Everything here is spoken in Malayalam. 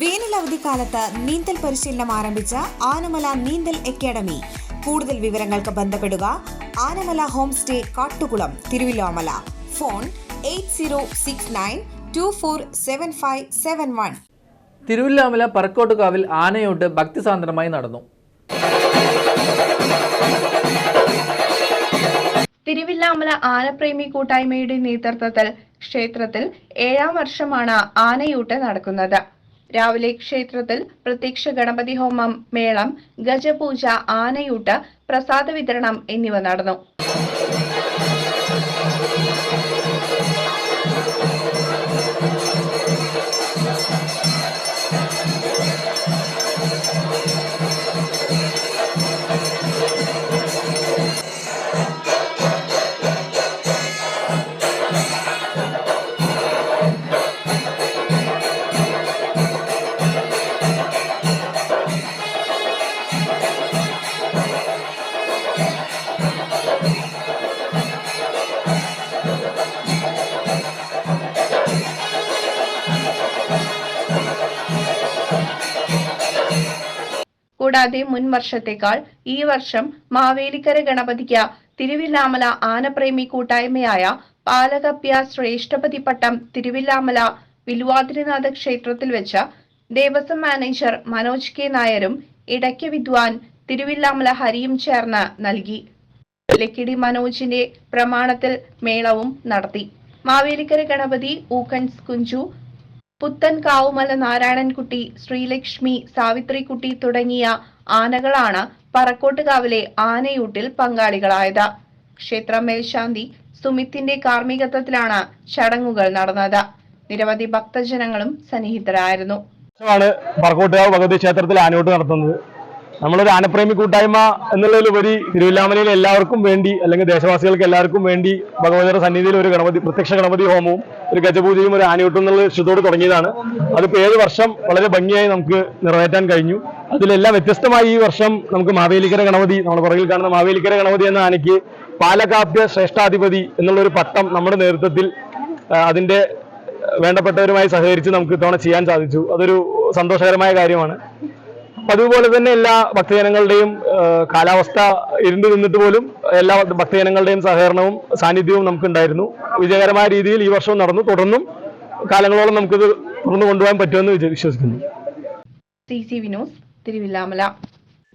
വേനൽ അവധിക്കാലത്ത് നീന്തൽ പരിശീലനം ആരംഭിച്ച ആനമല നീന്തൽ അക്കാദമി. കൂടുതൽ വിവരങ്ങൾക്ക് ബന്ധപ്പെടുക Anamala home stay Kattukulam Thiruvillamala. Phone eight zero six nine two four seven five seven one. Thiruvillamala പറക്കോട്ടുകാവിൽ ആനയോട്ട് ഭക്തിസാന്ദ്രമായി നടന്നു. തിരുവില്ലാമല ആനപ്രേമി കൂട്ടായ്മയുടെ നേതൃത്വത്തിൽ ക്ഷേത്രത്തിൽ ഏഴാം വർഷമാണ് ആനയൂട്ട് നടക്കുന്നത്. രാവിലെ ക്ഷേത്രത്തിൽ പ്രത്യക്ഷ ഗണപതി ഹോമം മേളം ഗജപൂജ ആനയൂട്ട് പ്രസാദ വിതരണം എന്നിവ നടന്നു. കൂടാതെ മുൻ വർഷത്തേക്കാൾ ഈ വർഷം മാവേലിക്കര ഗണപതിക്ക് തിരുവില്ലാമല ആനപ്രേമി കൂട്ടായ്മയായ പാലകപ്യ ശ്രേഷ്ഠപതി പട്ടം തിരുവില്ലാമല വില്വാദ്രിനാഥ ക്ഷേത്രത്തിൽ വെച്ച് ദേവസ്വം മാനേജർ മനോജ് കെ നായരും ഇടയ്ക്ക് വിദ്വാൻ തിരുവില്ലാമല ഹരിയും ചേർന്ന് നൽകി. ലക്കിടി മനോജിന്റെ പ്രമാണത്തിൽ മേളവും നടത്തി. മാവേലിക്കര ഗണപതി ഊക്കൻസ് കുഞ്ചു പുത്തൻ കാവുമല നാരായണൻകുട്ടി ശ്രീലക്ഷ്മി സാവിത്രിക്കുട്ടി തുടങ്ങിയ ആനകളാണ് പറക്കോട്ടുകാവിലെ ആനയൂട്ടിൽ പങ്കാളികളായത്. ക്ഷേത്ര മേൽശാന്തി സുമിത്തിന്റെ കാർമ്മികത്വത്തിലാണ് ചടങ്ങുകൾ നടന്നത്. നിരവധി ഭക്തജനങ്ങളും സന്നിഹിതരായിരുന്നു. ാണ് പറക്കോട്ടുകാവ് ഭഗവതി ക്ഷേത്രത്തിൽ ആനയോട്ട് നടത്തുന്നത്. നമ്മളൊരു ആനപ്രേമി കൂട്ടായ്മ എന്നുള്ളതിലുപരി തിരുവില്ലാമലയിൽ എല്ലാവർക്കും വേണ്ടി അല്ലെങ്കിൽ ദേശവാസികൾക്ക് എല്ലാവർക്കും വേണ്ടി ഭഗവതിയുടെ സന്നിധിയിൽ ഒരു ഗണപതി പ്രത്യക്ഷ ഗണപതി ഹോമവും ഒരു ഗജപൂജയും ഒരു ആനയൂട്ടും എന്നുള്ള ലക്ഷ്യത്തോട് തുടങ്ങിയതാണ്. അതിപ്പോൾ ഏഴ് വർഷം വളരെ ഭംഗിയായി നമുക്ക് നിറവേറ്റാൻ കഴിഞ്ഞു. അതിലെല്ലാം വ്യത്യസ്തമായി ഈ വർഷം നമുക്ക് മാവേലിക്കര ഗണപതി നമ്മുടെ പുറകിൽ കാണുന്ന മാവേലിക്കര ഗണപതി എന്ന ആനയ്ക്ക് പാലകാപ്യ ശ്രേഷ്ഠാധിപതി എന്നുള്ള ഒരു പട്ടം നമ്മുടെ നേതൃത്വത്തിൽ അതിന്റെ വേണ്ടപ്പെട്ടവരുമായി സഹകരിച്ച് നമുക്ക് ഇത്തവണ ചെയ്യാൻ സാധിച്ചു. അതൊരു സന്തോഷകരമായ കാര്യമാണ്. അതുപോലെ തന്നെ എല്ലാ ഭക്തജനങ്ങളുടെയും കാലാവസ്ഥ ഇരുന്നു നിന്നിട്ട് പോലും എല്ലാ ഭക്തജനങ്ങളുടെയും സഹകരണവും സാന്നിധ്യവും നമുക്ക് ഉണ്ടായിരുന്നു വിജയകരമായ രീതിയിൽ ഈ വർഷവും നടന്നു. തുടർന്നും കാലങ്ങളോളം നമുക്കിത് തുടർന്ന് കൊണ്ടുപോകാൻ പറ്റുമെന്ന് വിശ്വസിക്കുന്നു. C C Vinod Thiruvillamala.